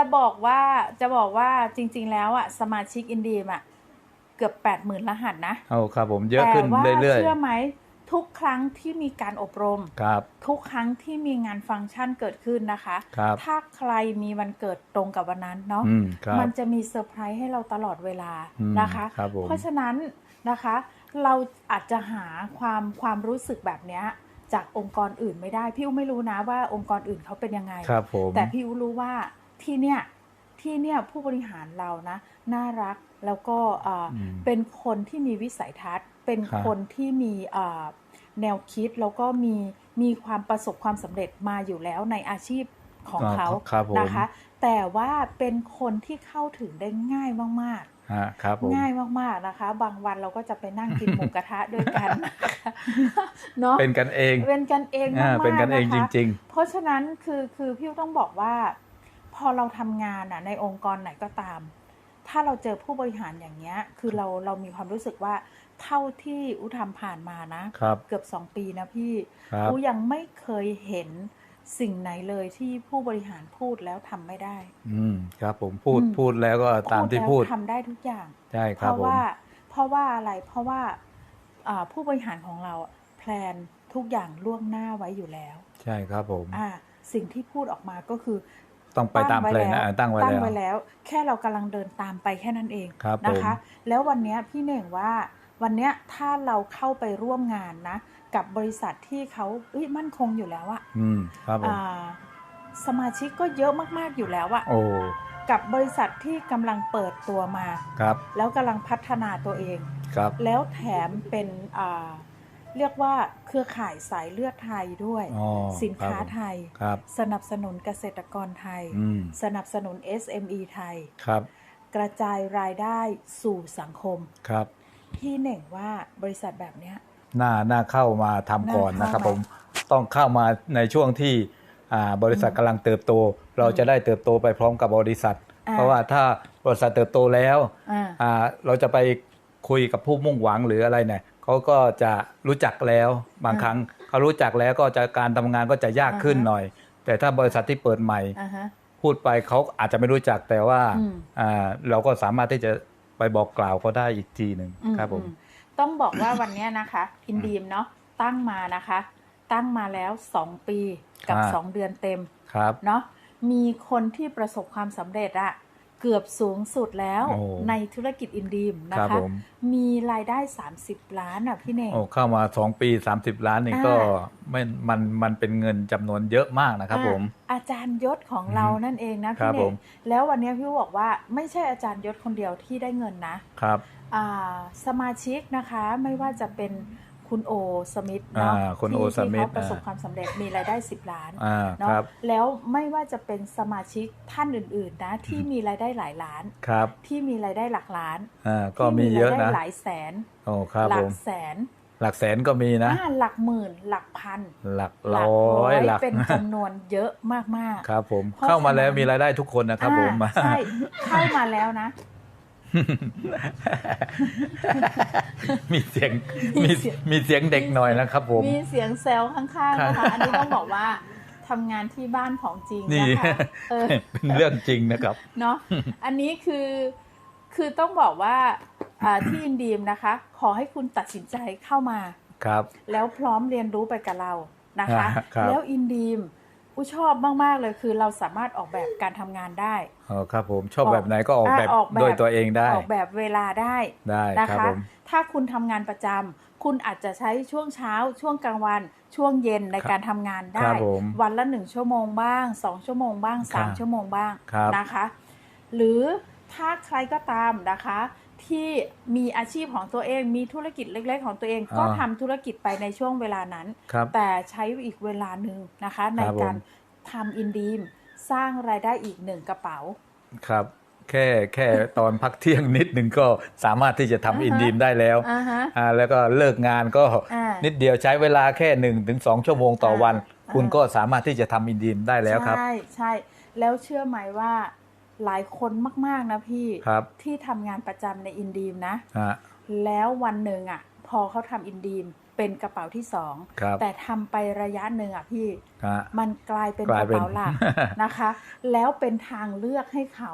Speaker 2: จะบอกว่าจะบอกว่าจริง ๆ แล้วอะสมาชิกอินดีมอะเกือบแปดหมื่นรหัสนะ
Speaker 1: เอาครับผมเยอะขึ้น
Speaker 2: แต่ว่า
Speaker 1: เรื่อย
Speaker 2: เชื่อไหมทุกครั้งที่มีการอบรม
Speaker 1: ๆครับ
Speaker 2: ทุกครั้งที่มีงานฟังก์ชันเกิดขึ้นนะคะ
Speaker 1: ครับ
Speaker 2: ถ้าใครมีวันเกิดตรงกับวันนั้นเนาะ
Speaker 1: อืมครับ
Speaker 2: มันจะมีเซอร์ไพรส์ให้เราตลอดเวลา
Speaker 1: อืม
Speaker 2: นะคะ
Speaker 1: ครับผม
Speaker 2: เพราะฉะนั้นนะคะ เราอาจจะหาความความรู้สึกแบบเนี้ยจากองค์กรอื่นไม่ได้ พี่อูไม่รู้นะว่าองค์กรอื่นเขาเป็นยังไง
Speaker 1: ครับผม
Speaker 2: แต่พี่อูรู้ว่าที่เนี่ยที่เนี่ยผู้บริหารเรานะ น่ารักแล้วก็เอ่ออ
Speaker 1: ม
Speaker 2: เป็นคนที่มีวิสัยทัศน์ เป็น
Speaker 1: ครับ
Speaker 2: คนที่มีเอ่อแนวคิดแล้วก็มีมีความประสบความสำเร็จมาอยู่แล้วในอาชีพของเขา
Speaker 1: ครับผม
Speaker 2: นะคะ แต่ว่าเป็นคนที่เข้าถึงได้ง่ายมาก
Speaker 1: ฮะ ครับผม
Speaker 2: ๆง่ายมากๆนะคะ บางวันเราก็จะไปนั่งกินหมูกระทะด้วยกันนะคะเนาะ
Speaker 1: เป็นกันเอง
Speaker 2: เป็นกันเองมา
Speaker 1: อ่าก
Speaker 2: ๆ
Speaker 1: เป็นกันเองะจ
Speaker 2: คะ
Speaker 1: ริง
Speaker 2: เพราะฉะนั้นคือคือพี่ต้องบอกว่า พอเราทำงานอะในองค์กรไหนก็ตาม ถ้าเราเจอผู้บริหารอย่างเงี้ย คือเราเรามีความรู้สึกว่าเท่าที่อุทำผ่านมานะ
Speaker 1: ๆครับ
Speaker 2: เกือบสองปีนะพี่
Speaker 1: ครับ
Speaker 2: อุยังไม่เคยเห็น สิ่งไหนเลยที่ผู้บริหารพูดแล้วทำไม่ได้
Speaker 1: อืมครับผมพูด
Speaker 2: อืม
Speaker 1: พูดแล้วก็ตามที่พูด
Speaker 2: แล้วทำได้ทุกอย่าง
Speaker 1: ใช่
Speaker 2: เพ
Speaker 1: ครับ
Speaker 2: ราะ
Speaker 1: ผม
Speaker 2: ว่าเพราะว่าอะไรเพราะว่าอ่าผู้บริหารของเราอะแพลนทุกอย่างล่วงหน้าไว้อยู่แล้ว
Speaker 1: ใช่ครับผม
Speaker 2: อ่าสิ่งที่พูดออกมาก็คือ
Speaker 1: ต้องไปตามแพลนนะอ่าตั้งไว้
Speaker 2: ตั้ง
Speaker 1: แล้ว
Speaker 2: ไว้แล้ว แค่เรากำลังเดินตามไปแค่นั้นเอง
Speaker 1: ครับ
Speaker 2: นะคะ
Speaker 1: ผม
Speaker 2: แล้ววันเนี้ยพี่เน่งว่าวันเนี้ยถ้าเราเข้าไปร่วมงานนะ กับบริษัทที่เขาเอ้ยมั่นคงอยู่แล้วอะ
Speaker 1: อืมครับผม
Speaker 2: อ่าสมาชิกก็เยอะมากๆอยู่แล้วอะ
Speaker 1: โอ้
Speaker 2: กับบริษัทที่กำลังเปิดตัวมา
Speaker 1: ครับ
Speaker 2: แล้วกำลังพัฒนาตัวเอง
Speaker 1: ครับ
Speaker 2: แล้วแถมเป็นอ่าเรียกว่าเครือข่ายสายเลือดไทยด้วย
Speaker 1: อ๋อ
Speaker 2: สินค้า
Speaker 1: รับผม
Speaker 2: ไทย
Speaker 1: ครับ
Speaker 2: สนับสนุนเกษตรกรไทย
Speaker 1: อืม
Speaker 2: สนับสนุน SME ไทย
Speaker 1: ครับ
Speaker 2: กระจายรายได้สู่สังคม
Speaker 1: ครับ
Speaker 2: พี่เน่งว่าบริษัทแบบเนี้ย
Speaker 1: น่าน่าเข้ามาทำก่อน
Speaker 2: น่าเข้า
Speaker 1: นะครับ
Speaker 2: มา
Speaker 1: ผมต้องเข้ามาในช่วงที่อ่าบริษัท
Speaker 2: อืม
Speaker 1: กำลังเติบโต เราจะได้เติบโตไปพร้อมกับบริษัท
Speaker 2: อ่า
Speaker 1: เพราะว่าถ้าบริษัทเติบโตแล้ว
Speaker 2: อ่า
Speaker 1: อ่าเราจะไปคุยกับผู้มุ่งหวังหรืออะไรเนี่ยเขาก็จะรู้จักแล้วบาง
Speaker 2: อ่า
Speaker 1: ครั้งเขารู้จักแล้วก็จะการทำงานก็จะยากขึ้น
Speaker 2: อ่าฮะ
Speaker 1: หน่อย แต่ถ้าบริษัทที่เปิดใหม่
Speaker 2: อ่าฮะ
Speaker 1: พูดไปเขาอาจจะไม่รู้จักแต่ว่า
Speaker 2: อืม
Speaker 1: อ่าเราก็สามารถที่จะไปบอกกล่าวเขาได้อีกทีหนึ่ง
Speaker 2: อืม
Speaker 1: ครับผม
Speaker 2: อืม ต้องบอกว่าวันเนี้ยนะคะ อินดีมเนาะตั้งมานะคะ ตั้งมาแล้ว 2 ปีกับ
Speaker 1: อ่า
Speaker 2: 2เดือนเต็ม
Speaker 1: ครับ
Speaker 2: เนาะมีคนที่ประสบความสำเร็จอะเกือบสูงสุดแล้ว
Speaker 1: โอ้
Speaker 2: ในธุรกิจอินดีมนะครับคะ
Speaker 1: ผม
Speaker 2: มีรายได้ 30 ล้านอะพี่เน่ง
Speaker 1: โอ้เข้ามาสองปี 30 ล้านนี่
Speaker 2: อ่า
Speaker 1: ก็ไม่มันมันเป็นเงินจำนวนเยอะมากนะครับผม
Speaker 2: อะอาจารย์ยศของเรานั่นเองนะ
Speaker 1: ครั
Speaker 2: พี่
Speaker 1: บ
Speaker 2: เน่
Speaker 1: ผ
Speaker 2: ง
Speaker 1: ม
Speaker 2: แล้ววันนี้พี่บอกว่าไม่ใช่อาจารย์ยศคนเดียวที่ได้เงินนะครับอ่า สมาชิกนะคะไม่ว่าจะเป็นคุณโอสมิธเนาะ
Speaker 1: อ่าคุณโอ
Speaker 2: ที่
Speaker 1: สมิธ
Speaker 2: ที่เขาประสบ
Speaker 1: อ่า
Speaker 2: ความสำเร็จมีรายได้ 10 ล้าน
Speaker 1: อ่า
Speaker 2: เนาะ
Speaker 1: ครับ
Speaker 2: แล้วไม่ว่าจะเป็นสมาชิกท่านอื่นๆนะที่มีรายได้หลายล้าน
Speaker 1: ครับ
Speaker 2: ที่มีรายได้หลักล้าน
Speaker 1: อ่าก็
Speaker 2: ที่
Speaker 1: มีเยอะ
Speaker 2: รายได้
Speaker 1: นะ
Speaker 2: หลายแสน
Speaker 1: โอ้ครับ
Speaker 2: หลั
Speaker 1: ผ
Speaker 2: ก
Speaker 1: ม
Speaker 2: แสน
Speaker 1: หลักแสนก็มีนะ
Speaker 2: อ่าหลักหมื่นหลักพัน
Speaker 1: หลัก
Speaker 2: หลั
Speaker 1: ร้
Speaker 2: ก
Speaker 1: อ
Speaker 2: ร้อยย
Speaker 1: หลัก
Speaker 2: เป็นจำนวนเยอะมากๆ
Speaker 1: ครับผม
Speaker 2: เพราะ
Speaker 1: เข้ามาแล้ว
Speaker 2: ฉะนั้น
Speaker 1: มีรายได้ทุกคนนะครับผม
Speaker 2: อ่าใช่เข้ามาแล้วนะ
Speaker 1: มีเสียง
Speaker 2: มี
Speaker 1: มี
Speaker 2: เสียง
Speaker 1: มีเสียงเด็กหน่อยนะครับผม
Speaker 2: มีเสียงแซวข้างๆนะคะอันนี้ต้องบอกว่าทำงานที่บ้านของจริง
Speaker 1: นี่
Speaker 2: นะคะเออ
Speaker 1: เป็นเรื่องจริงนะครับ
Speaker 2: เนาะอันนี้คือคือต้องบอกว่าอ่าที่อินดีมนะคะ ขอให้คุณตัดสินใจเข้ามา
Speaker 1: ครับ
Speaker 2: แล้วพร้อมเรียนรู้ไปกับเรานะคะ
Speaker 1: อ่าครับ
Speaker 2: แล้วอินดีม อุยชอบมากๆเลยคือเราสามารถออกแบบการทำงานได้
Speaker 1: อ๋อครับผมชอบ
Speaker 2: ออก
Speaker 1: แบบไหนก็ออก
Speaker 2: อ่า
Speaker 1: แบบ
Speaker 2: ออกแบบ
Speaker 1: ด้วยตัวเองได้
Speaker 2: ออกแบบเวลาได้
Speaker 1: ได้
Speaker 2: นะครับ
Speaker 1: ผ
Speaker 2: คะ
Speaker 1: ม
Speaker 2: ถ้าคุณทำงานประจำคุณอาจจะใช้ช่วงเช้า ช่วงกลางวัน ช่วงเย็นใน
Speaker 1: ครับ
Speaker 2: การทำงาน
Speaker 1: ค
Speaker 2: ได้
Speaker 1: รับผม
Speaker 2: วันละหนึ่งชั่วโมงบ้างสองชั่วโมงบ้างสาม
Speaker 1: ครับ
Speaker 2: ชั่วโมงบ้าง
Speaker 1: ครับ
Speaker 2: นะคะ หรือถ้าใครก็ตามนะคะ ที่มีอาชีพของตัวเองมีธุรกิจเล็ก ๆ ของตัวเอง ก็ทำธุรกิจไปในช่วงเวลานั้น
Speaker 1: ครับ
Speaker 2: แต่ใช้อีกเวลาหนึ่งนะคะ ใน
Speaker 1: ครับผม
Speaker 2: การทำอินดีมสร้างรายได้อีกหนึ่งกระเป๋า
Speaker 1: ครับแค่แค่ตอนพักเที่ยงนิดหนึ่งก็สามารถที่จะ
Speaker 2: อ่า
Speaker 1: ทำ
Speaker 2: ฮะ
Speaker 1: อินดีมได้แล้ว
Speaker 2: อ่าฮะ
Speaker 1: อ่าแล้วก็เลิกงานก็
Speaker 2: อ่า
Speaker 1: นิดเดียวใช้เวลาแค่หนึ่งถึงสองชั่วโมงต่อวัน
Speaker 2: อ่า
Speaker 1: คุณก็สามารถที่จะทำอินดีมได้แล้วครับ
Speaker 2: ใช่ใช่แล้วเชื่อไหมว่า หลายคนมาก ๆ นะพี่
Speaker 1: ครับ
Speaker 2: ที่ทำงานประจำในอินดีมนะ
Speaker 1: ฮะ
Speaker 2: แล้ววันหนึ่งอะ พอเขาทำอินดีมเป็นกระเป๋าที่สอง
Speaker 1: ครับ
Speaker 2: แต่ทำไประยะหนึ่งอะพี่
Speaker 1: ฮะ
Speaker 2: มันกลายเป็น
Speaker 1: ก
Speaker 2: ก
Speaker 1: ลาย
Speaker 2: ระ
Speaker 1: เป็น
Speaker 2: เป๋าหลักนะคะ แล้วเป็นทางเลือกให้เขา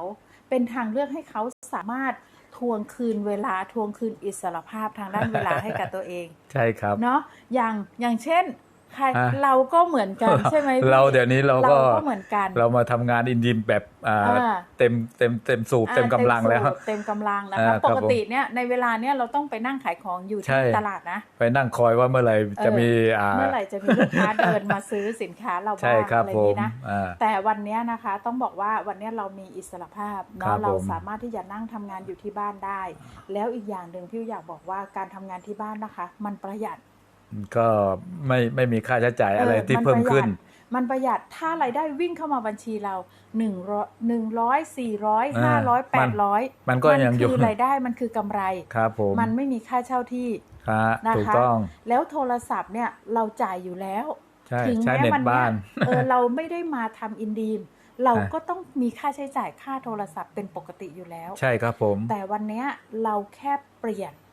Speaker 2: เป็นทางเลือกให้เขาสามารถทวงคืนเวลาทวงคืนอิสรภาพทางด้านเวลาให้กับตัวเอง
Speaker 1: ใช่ครับ
Speaker 2: เนาะอย่างอย่างเช่นใคร
Speaker 1: อะ
Speaker 2: เราก็เหมือนกันใช่ไหมพี่
Speaker 1: เราเดี๋ยวนี้เรา
Speaker 2: เรา
Speaker 1: ก็
Speaker 2: ก็เหมือนกัน
Speaker 1: เรามาทำงานอินดีมแบบอ่า
Speaker 2: อ่า
Speaker 1: เต็มเต็มเต็มสูบ
Speaker 2: อ่า
Speaker 1: เต็มกำลังแล้ว
Speaker 2: เต็มสูบเต็มกำลังนะ
Speaker 1: อ่า
Speaker 2: คะ
Speaker 1: ครับ
Speaker 2: ปกติเนี่ยในเวลาเนี่ยเราต้องไปนั่งขายของอยู่
Speaker 1: ใช่
Speaker 2: ที่ตลาดนะ
Speaker 1: ไปนั่งคอยว่าเมื่อไหร่จะ
Speaker 2: เออ
Speaker 1: มีอ่า
Speaker 2: เมื่อไหร่จะมีลูกค้าเดินมาซื้อสินค้าเรา
Speaker 1: ใช่
Speaker 2: บ้าง
Speaker 1: ครับ
Speaker 2: อะไรอ
Speaker 1: ผ
Speaker 2: ย่าง
Speaker 1: ม
Speaker 2: นี้นะ
Speaker 1: อ่า
Speaker 2: แต่วันเนี้ยนะคะต้องบอกว่าวันเนี้ยเรามีอิสรภาพ
Speaker 1: ครั
Speaker 2: เนาะ
Speaker 1: บ
Speaker 2: เรา
Speaker 1: ผม
Speaker 2: สามารถที่จะนั่งทำงานอยู่ที่บ้านได้ แล้วอีกอย่างหนึ่งพี่อยากบอกว่าการทำงานที่บ้านนะคะ มันประหยัด
Speaker 1: ก็ไม่ไม่มีค่าใช้จ่ายอะไร
Speaker 2: ออ
Speaker 1: ที่
Speaker 2: น
Speaker 1: เพิ่ม
Speaker 2: ประหยัด
Speaker 1: ขึ้น
Speaker 2: มันประหยัดถ้ารายได้วิ่งเข้ามาบัญชีเราหนึ่งร้อยหนึ่งร้อยสี่ร้อยห้าร้อยแปดร้อย
Speaker 1: มันก็ยังอยู่
Speaker 2: คือรายได้มันคือกำไร
Speaker 1: ครับผม
Speaker 2: มันไม่มีค่าเช่าที่
Speaker 1: ฮะ
Speaker 2: นะคะ
Speaker 1: ถูกต้อง
Speaker 2: แล้วโทรศัพท์เนี่ยเราจ่ายอยู่แล้ว
Speaker 1: ใช่
Speaker 2: ถึง
Speaker 1: ใช้
Speaker 2: แม้
Speaker 1: เน็ต
Speaker 2: วัเนี้
Speaker 1: บ้ายน
Speaker 2: เออเราไม่ได้มาทำอินดีมเรา
Speaker 1: อะ
Speaker 2: ก็ต้องมีค่าใช้จ่ายค่าโทรศัพท์เป็นปกติอยู่แล้ว
Speaker 1: ใช่ครับผม
Speaker 2: แต่วันเนี้ยเราแค่เปลี่ยน
Speaker 1: อืม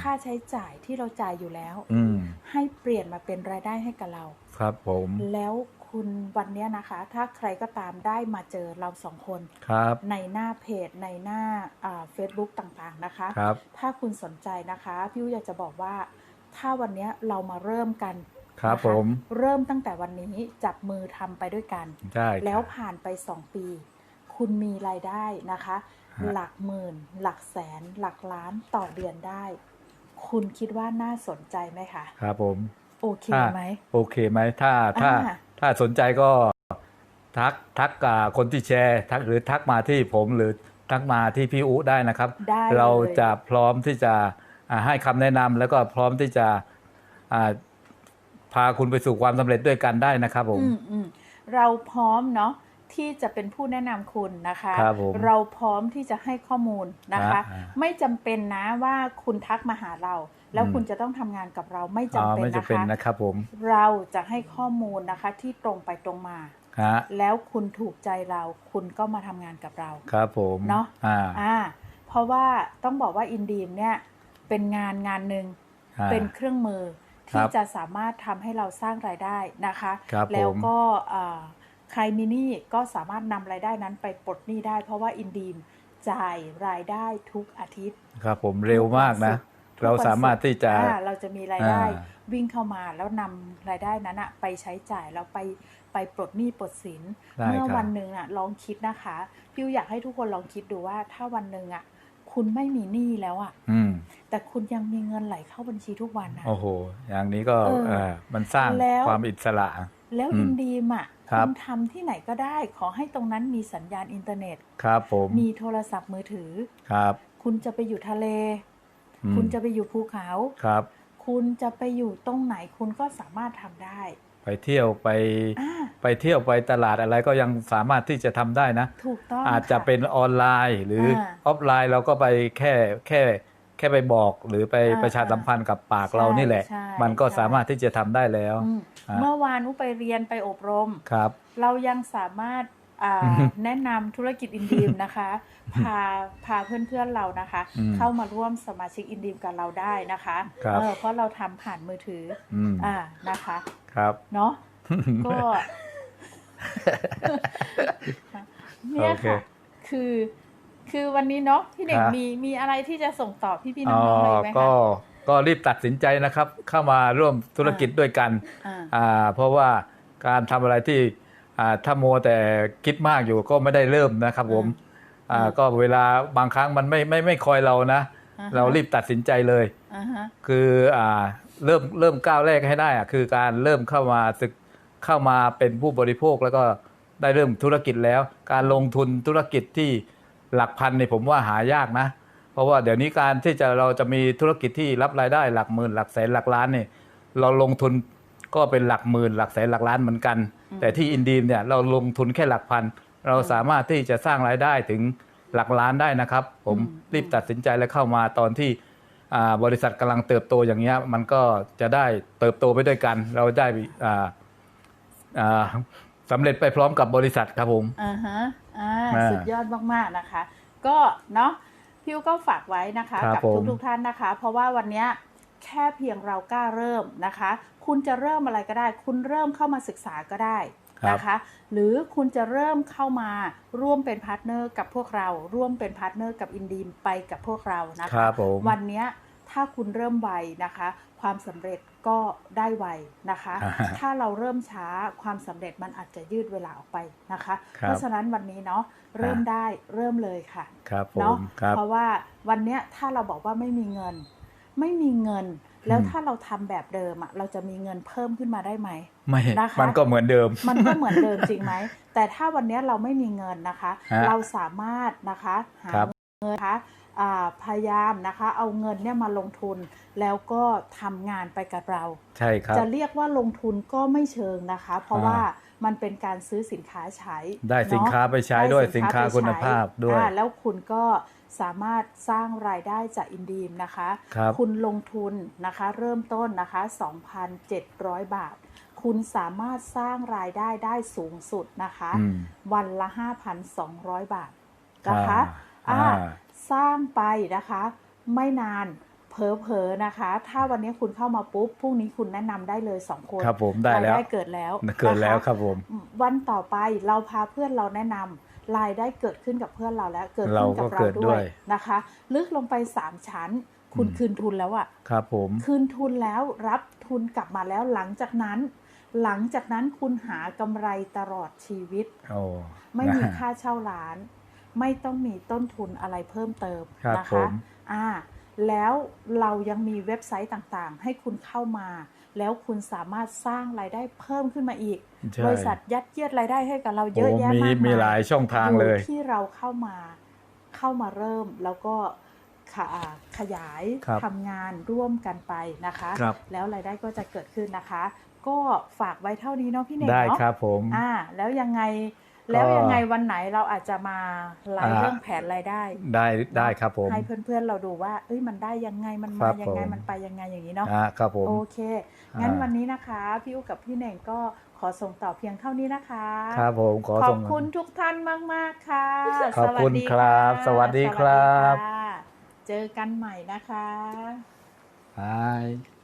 Speaker 2: ค่าใช้จ่ายที่เราจ่ายอยู่แล้ว
Speaker 1: อืม
Speaker 2: ให้เปลี่ยนมาเป็นรายได้ให้กับเรา
Speaker 1: ครับผม
Speaker 2: แล้วคุณวันเนี้ยนะคะ ถ้าใครก็ตามได้มาเจอเราสองคน
Speaker 1: ครับ
Speaker 2: ในหน้าเพจในหน้าเฟซบุ๊กต่างๆนะคะ
Speaker 1: ครับ
Speaker 2: ถ้าคุณสนใจนะคะพี่อุ๊อยากจะบอกว่า ถ้าวันเนี้ยเรามาเริ่มกัน
Speaker 1: ครับ
Speaker 2: นะะ
Speaker 1: ผม
Speaker 2: เริ่มตั้งแต่วันนี้จับมือทำไปด้วยกัน
Speaker 1: ใช่
Speaker 2: แล้วผ่านไปสองปี คุณมีรายได้นะคะ
Speaker 1: ฮะ
Speaker 2: หลักหมื่น หลักแสน หลักล้านต่อเดือนได้ คุณคิดว่าน่าสนใจไหมคะ
Speaker 1: ครับผม
Speaker 2: โอเค
Speaker 1: ถ้า
Speaker 2: ไหม
Speaker 1: โอเคไหม ถ้าถ้า
Speaker 2: อ่า
Speaker 1: ถ้าสนใจก็ทักทักอ่าคนที่แชร์ ทักหรือทักมาที่ผมหรือทักมาที่พี่อุได้นะครับ
Speaker 2: ได้
Speaker 1: เรา
Speaker 2: ลย
Speaker 1: จะพร้อมที่จะอ่าให้คำแนะนำแล้วก็พร้อมที่จะอ่าพาคุณไปสู่ความสำเร็จด้วยกันได้นะครับผม
Speaker 2: อืมอืมเราพร้อมเนาะ ที่จะเป็นผู้แนะนำคุณนะคะ
Speaker 1: ครับผม
Speaker 2: เราพร้อมที่จะให้ข้อมูลนะคะ
Speaker 1: อ่า
Speaker 2: ไม่จำเป็นนะว่าคุณทักมาหาเรา แล้ว
Speaker 1: อืม
Speaker 2: คุณจะต้องทำงานกับเราไม่
Speaker 1: อ๋
Speaker 2: จำ
Speaker 1: อ
Speaker 2: เป็น
Speaker 1: ไม่จะ
Speaker 2: นะ
Speaker 1: เป็น
Speaker 2: คะ
Speaker 1: นะครับผม
Speaker 2: เราจะให้ข้อมูลนะคะที่ตรงไปตรงมา
Speaker 1: ฮะ
Speaker 2: แล้วคุณถูกใจเราคุณก็มาทำงานกับเรา
Speaker 1: ครับผม
Speaker 2: เนาะ
Speaker 1: อ่า
Speaker 2: อ่าเพราะว่าต้องบอกว่าอินดีมเนี่ยเป็นงานงานหนึ่ง
Speaker 1: อ่า
Speaker 2: เป็นเครื่องมือ
Speaker 1: ครั
Speaker 2: ที่
Speaker 1: บ
Speaker 2: จะสามารถทำให้เราสร้างรายได้นะคะ
Speaker 1: ครับ
Speaker 2: แล้ว
Speaker 1: ผม
Speaker 2: ก็อ่า ใครมีหนี้ก็สามารถนำรายได้นั้นไปปลดหนี้ได้ เพราะว่าอินดีมจ่ายรายได้ทุกอาทิตย์
Speaker 1: ครับ ผมเร็วมากนะ
Speaker 2: ทุกวันศุกร์
Speaker 1: เราสามารถที่จะ
Speaker 2: อ่าเราจะมีรายได้
Speaker 1: อ่า
Speaker 2: วิ่งเข้ามาแล้วนำรายได้นั้นอะไปใช้จ่ายแล้วไปไปปลดหนี้ปลดสิน
Speaker 1: ได้
Speaker 2: เมื่อ
Speaker 1: ครับ
Speaker 2: วันหนึ่งอะลองคิดนะคะพิวอยากให้ทุกคนลองคิดดูว่าถ้าวันหนึ่งอะคุณไม่มีหนี้แล้วอะ
Speaker 1: อืม
Speaker 2: แต่คุณยังมีเงินไหลเข้าบัญชีทุกวันนะ
Speaker 1: โอ้โห อย่างนี้ก็
Speaker 2: เออ
Speaker 1: เออมันสร้าง
Speaker 2: แล้ว
Speaker 1: ความอิสระ
Speaker 2: แล้ว
Speaker 1: อืม
Speaker 2: อินดีมอะ
Speaker 1: ครับ
Speaker 2: ณทำที่ไหนก็ได้ ขอให้ตรงนั้นมีสัญญาณอินเทอร์เน็ต
Speaker 1: ครับผม
Speaker 2: มีโทรศัพท์มือถือ
Speaker 1: ครับ
Speaker 2: คุณจะไปอยู่ทะเล
Speaker 1: อืม
Speaker 2: คุณจะไปอยู่ภูเขา
Speaker 1: ครับ
Speaker 2: คุณจะไปอยู่ตรงไหนคุณก็สามารถทำได้
Speaker 1: ไปเที่ยวไป
Speaker 2: อ่า
Speaker 1: ไปเที่ยวไปตลาดอะไรก็ยังสามารถที่จะทำได้นะ
Speaker 2: ถูกต้อง
Speaker 1: อาจจะ
Speaker 2: ค่
Speaker 1: เป็นออนไลน์หรืออาออฟไลน์เราก็ไปแค่แค่ แค่ไปบอกหรือไป
Speaker 2: อ่า
Speaker 1: ประชาสัมพันธ์กับปาก
Speaker 2: ใช่
Speaker 1: เรานี่แหละ
Speaker 2: ใช่
Speaker 1: มันก็
Speaker 2: ใช่
Speaker 1: สามารถที่จะทำได้แล้ว
Speaker 2: อืม
Speaker 1: อ่า
Speaker 2: เมื่อวานอุไปเรียนไปอบรม
Speaker 1: ครับ
Speaker 2: เรายังสามารถอ่า
Speaker 1: อืม
Speaker 2: แนะนำธุรกิจอินดีมนะคะ พาพาเพื่อนๆเรานะคะ
Speaker 1: อืม
Speaker 2: เข้ามาร่วมสมาชิกอินดีมกับเราได้นะคะ
Speaker 1: ครับ
Speaker 2: เออเพราะเราทำผ่านมือถือ
Speaker 1: อืม
Speaker 2: อ่านะคะ
Speaker 1: ครับ
Speaker 2: เนาะก็เนี่ย
Speaker 1: โอเค
Speaker 2: ค่ะคือ คือวันนี้เนาะพี่เด็ก
Speaker 1: ครับ
Speaker 2: มีมีอะไรที่จะส่งต่อพี่ๆน้
Speaker 1: อ๋อ
Speaker 2: องๆเลยไหม
Speaker 1: ก็
Speaker 2: คะ
Speaker 1: ก็รีบตัดสินใจนะครับ เข้ามาร่วมธุรกิจด้วยกัน
Speaker 2: อ่า
Speaker 1: อ่าเพราะว่าการทำอะไรที่อ่าถ้ามัวแต่คิดมากอยู่ก็ไม่ได้เริ่มนะครับผม
Speaker 2: อืม
Speaker 1: อ่าก็เวลาบางครั้งมันไม่ไม่ไม่คอยเรานะ
Speaker 2: อ่าฮะ
Speaker 1: เรารีบตัดสินใจเลย
Speaker 2: อ่าฮะ
Speaker 1: คืออ่าเริ่มเริ่มก้าวแรกให้ได้อะคือการเริ่มเข้ามาศึกเข้ามาเป็นผู้บริโภคแล้วก็ได้เริ่มธุรกิจแล้ว การลงทุนธุรกิจที่ หลักพันเนี่ยผมว่าหายากนะ เพราะว่าเดี๋ยวนี้การที่จะเราจะมีธุรกิจที่รับรายได้หลักหมื่นหลักแสนหลักล้านเนี่ยเราลงทุนก็เป็นหลักหมื่นหลักแสนหลักล้านเหมือนกัน
Speaker 2: อืม
Speaker 1: แต่ที่อินดีมเนี่ยเราลงทุนแค่หลักพัน เราสามารถที่จะสร้างรายได้ถึงหลักล้านได้นะครับ ผม
Speaker 2: อืม
Speaker 1: รีบตัดสินใจและเข้ามาตอนที่อ่าบริษัทกำลังเติบโตอย่างเงี้ยมันก็จะได้เติบโตไปด้วยกัน เราได้อ่าอ่า สำเร็จไปพร้อมกับบริษัทครับผม
Speaker 2: อ่าฮะอ่า
Speaker 1: อ่า
Speaker 2: สุดยอดมากๆนะคะ ก็เนาะพี่ก็ฝากไว้นะคะ
Speaker 1: ครับ
Speaker 2: กั
Speaker 1: ผม
Speaker 2: ทุกๆท่านนะคะ เพราะว่าวันเนี้ยแค่เพียงเรากล้าเริ่มนะคะ คุณจะเริ่มอะไรก็ได้ คุณเริ่มเข้ามาศึกษาก็ได้นะคะ หรือคุณจะเริ่มเข้ามาร่วมเป็นพาร์ทเนอร์กับพวกเรา ร่วมเป็นพาร์ทเนอร์กับอินดีมไปกับพวกเรานะ
Speaker 1: ค
Speaker 2: คะ
Speaker 1: รับผม
Speaker 2: วันเนี้ยถ้าคุณเริ่มไวนะคะ ความสำเร็จ ก็ได้ไวนะคะ
Speaker 1: อ่าฮะ
Speaker 2: ถ้าเราเริ่มช้าความสำเร็จมันอาจจะยืดเวลาออกไปนะคะ
Speaker 1: ครับ
Speaker 2: เพราะฉะนั้นวันนี้เนาะเริ่มได้เริ่มเลยค่ะ
Speaker 1: ครับผ
Speaker 2: เนาะ
Speaker 1: มครับ
Speaker 2: เพราะว่าวันเนี้ยถ้าเราบอกว่าไม่มีเงิน ไม่มีเงิน แล้ว
Speaker 1: อืม
Speaker 2: ถ้าเราทำแบบเดิมอะเราจะมีเงินเพิ่มขึ้นมาได้ไหม
Speaker 1: ไม่
Speaker 2: นะคะ
Speaker 1: มันก็เหมือนเดิม
Speaker 2: มันก็เหมือนเดิมจริงไหมแต่ถ้าวันเนี้ยเราไม่มีเงินนะคะ
Speaker 1: ฮะ
Speaker 2: เราสามารถนะคะหา
Speaker 1: ครับ
Speaker 2: เงินนะคะอ่าพ ยายามนะคะ เอาเงินเนี่ยมาลงทุน แล้วก็ทำงานไปกับเรา
Speaker 1: ใช่ครับ
Speaker 2: จะเรียกว่าลงทุนก็ไม่เชิงนะคะ เพราะ
Speaker 1: อ่า
Speaker 2: ว่ามันเป็นการซื้อสินค้าใช้
Speaker 1: ได้สิน
Speaker 2: เะ
Speaker 1: ค้าไปใช้ด้วย
Speaker 2: ได้
Speaker 1: สินค้า
Speaker 2: ไป
Speaker 1: คุณ
Speaker 2: ใช้
Speaker 1: ภาพด้วย
Speaker 2: อ่าแล้วคุณก็สามารถสร้างรายได้จากอินดีมนะคะ
Speaker 1: ครับ
Speaker 2: คุณลงทุนนะคะ เริ่มต้นนะคะ 2,700 บาท คุณสามารถสร้างรายได้ได้สูงสุดนะคะ
Speaker 1: อืม
Speaker 2: วันละ 5,200 บาทนะคะ
Speaker 1: อ่า
Speaker 2: อ่า
Speaker 1: อ่า
Speaker 2: สร้างไปนะคะ ไม่นานเผลอๆนะคะ ถ้าวันนี้คุณเข้ามาปุ๊บพรุ่งนี้คุณแนะนำได้เลยสองคน
Speaker 1: ครับผมได้แล้ว
Speaker 2: รายได้เกิดแล้ว
Speaker 1: เกิดแล้ว
Speaker 2: นะะ
Speaker 1: ครับผม
Speaker 2: วันต่อไปเราพาเพื่อนเราแนะนำรายได้เกิดขึ้นกับเพื่อนเราแล้ว เกิด
Speaker 1: เรา
Speaker 2: ขึ้นกับ
Speaker 1: ก็
Speaker 2: เรา
Speaker 1: เกิดด้
Speaker 2: ด้ว
Speaker 1: วยย
Speaker 2: นะคะ ลึกลงไปสามชั้น คุณ
Speaker 1: อืม
Speaker 2: คืนทุนแล้วอะ
Speaker 1: ครับผม
Speaker 2: คืนทุนแล้วรับทุนกลับมาแล้วหลังจากนั้น หลังจากนั้นคุณหากำไรตลอดชีวิต
Speaker 1: โอ้
Speaker 2: ไม่มี
Speaker 1: นะ
Speaker 2: ค่าเช่าร้าน ไม่ต้องมีต้นทุนอะไรเพิ่มเติม
Speaker 1: ครับ
Speaker 2: นะ
Speaker 1: ผ
Speaker 2: คะ
Speaker 1: ม
Speaker 2: อ่าแล้วเรายังมีเว็บไซต์ต่างๆ ให้คุณเข้ามา แล้วคุณสามารถสร้างรายได้เพิ่มขึ้นมาอีก
Speaker 1: ใช่
Speaker 2: บริษัทยัดเยียดรายได้ให้กับเราเยอะ
Speaker 1: โอ้
Speaker 2: แยะ
Speaker 1: มี
Speaker 2: มาก
Speaker 1: มี
Speaker 2: มาย
Speaker 1: หลายช่องทางเลย
Speaker 2: อยู่ที่เราเข้ามาเข้ามาเริ่มแล้วก็ขะอ่าขยาย
Speaker 1: ครับ
Speaker 2: ทำงานร่วมกันไปนะคะ
Speaker 1: ครับ
Speaker 2: แล้วรายได้ก็จะเกิดขึ้นนะคะ ก็ฝากไว้เท่านี้เนาะพี่เน่ง
Speaker 1: ได้
Speaker 2: เนาะ
Speaker 1: ครับผม
Speaker 2: อ่าแล้วยังไง แล้วยังไงวันไหนเราอาจจะมาไลฟ์
Speaker 1: อ่า
Speaker 2: เรื่องแผนรายได้
Speaker 1: ได้ได้ครับผม
Speaker 2: ให้เพื่อนๆเราดูว่า เอ้ยมันได้ยังไงมัน
Speaker 1: ครั
Speaker 2: มา
Speaker 1: บ
Speaker 2: ยังไง
Speaker 1: ผม
Speaker 2: มันไปยังไงอย่างนี้เนาะ
Speaker 1: อ่าครับผม
Speaker 2: โอเค งั้น
Speaker 1: อ่า
Speaker 2: วันนี้นะคะพี่อุ๊กับพี่เน่งก็ขอส่งต่อเพียงเท่านี้นะคะ
Speaker 1: ครับผมขอ
Speaker 2: ขอ
Speaker 1: ส่
Speaker 2: บ
Speaker 1: ง
Speaker 2: คุณทุกท่านมาก ๆ ค่ะ
Speaker 1: ขอบคุณ
Speaker 2: สวัสดี
Speaker 1: ครับะสวัสดีครับ
Speaker 2: สวัสดีค่ะเจอกันใหม่นะคะ
Speaker 1: บาย